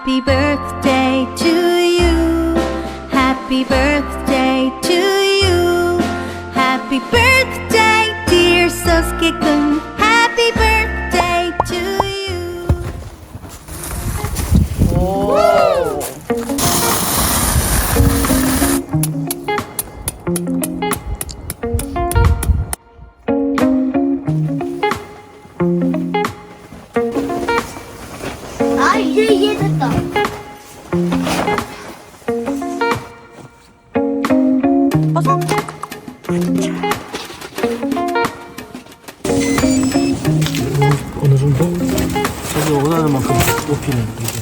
Happy birthday to you. Happy birthday to you. Happy birthday, dear Sosuke-kun. Happy birthday 이제 이해됐다. 어느 정도? 자기 원하는 만큼 높이는 이게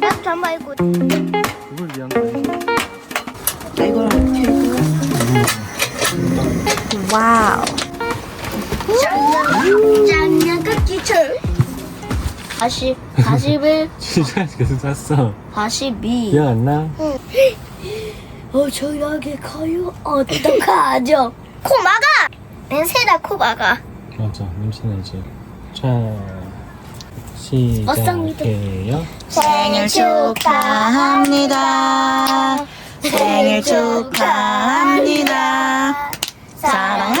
딱 잠바 입고 그걸 위한 거 아니야? 와우. 짱냥 깍지철. 40, 41, 진짜 계속 샀어 42. 기억 안 나? 어, 저녁에 가요? 어떡하죠? 코 막아! 냄새나 코 막아. 맞아 냄새나지 자. 시작해요 생일 축하합니다. 생일 축하합니다. 사랑하는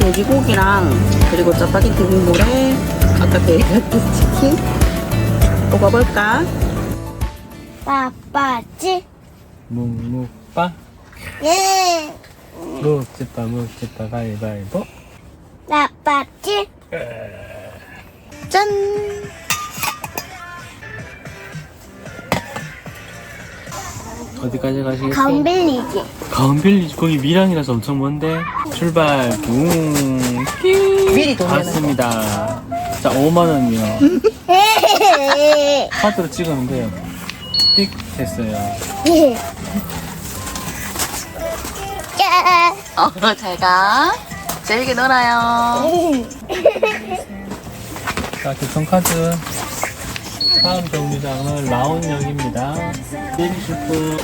돼지고기랑 그리고 짜파게티 국물에 아까 데리야끼 치킨 먹어볼까? 빠빠찌? 묵묵빠 예! 묵집빠 묵집빠 가위바위보 나빠찌? 짠! 어디까지 가시겠어요? 감빌리지. 가은빌리지 거기 밀양이라서 엄청 먼데 출발 붕 미리 돈 내는 왔습니다 자 5만 원이요 카드로 찍으면 돼요 띡 됐어요 짜! 어, 잘 가. 재밌게 놀아요. 자, 교통카드. 다음 정류장은 라온역입니다. 내리실 분.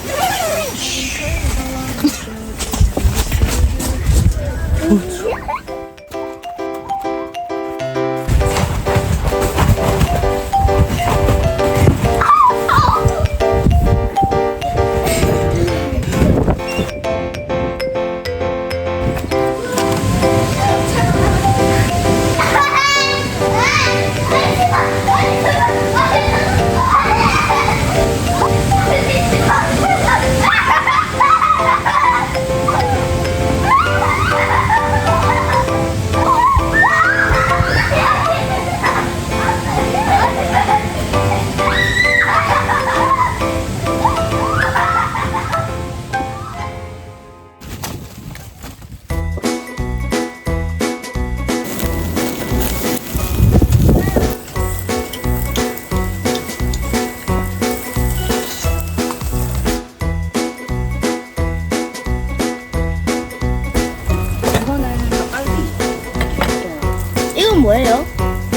뭐예요?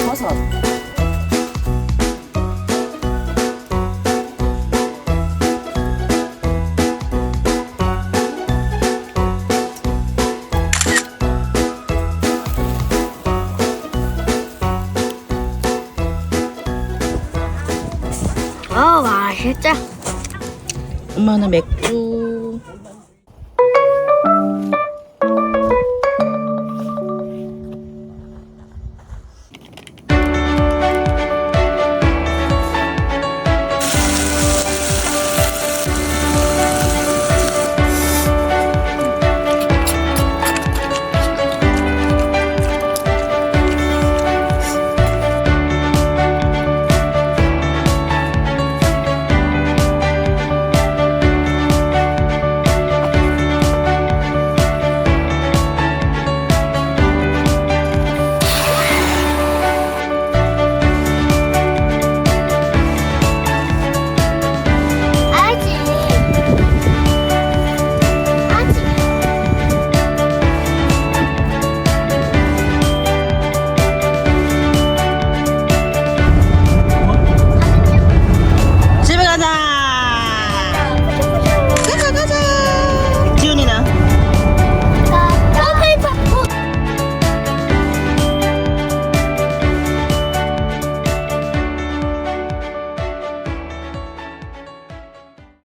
버섯. 어, 맛있다. 엄마는 맥주.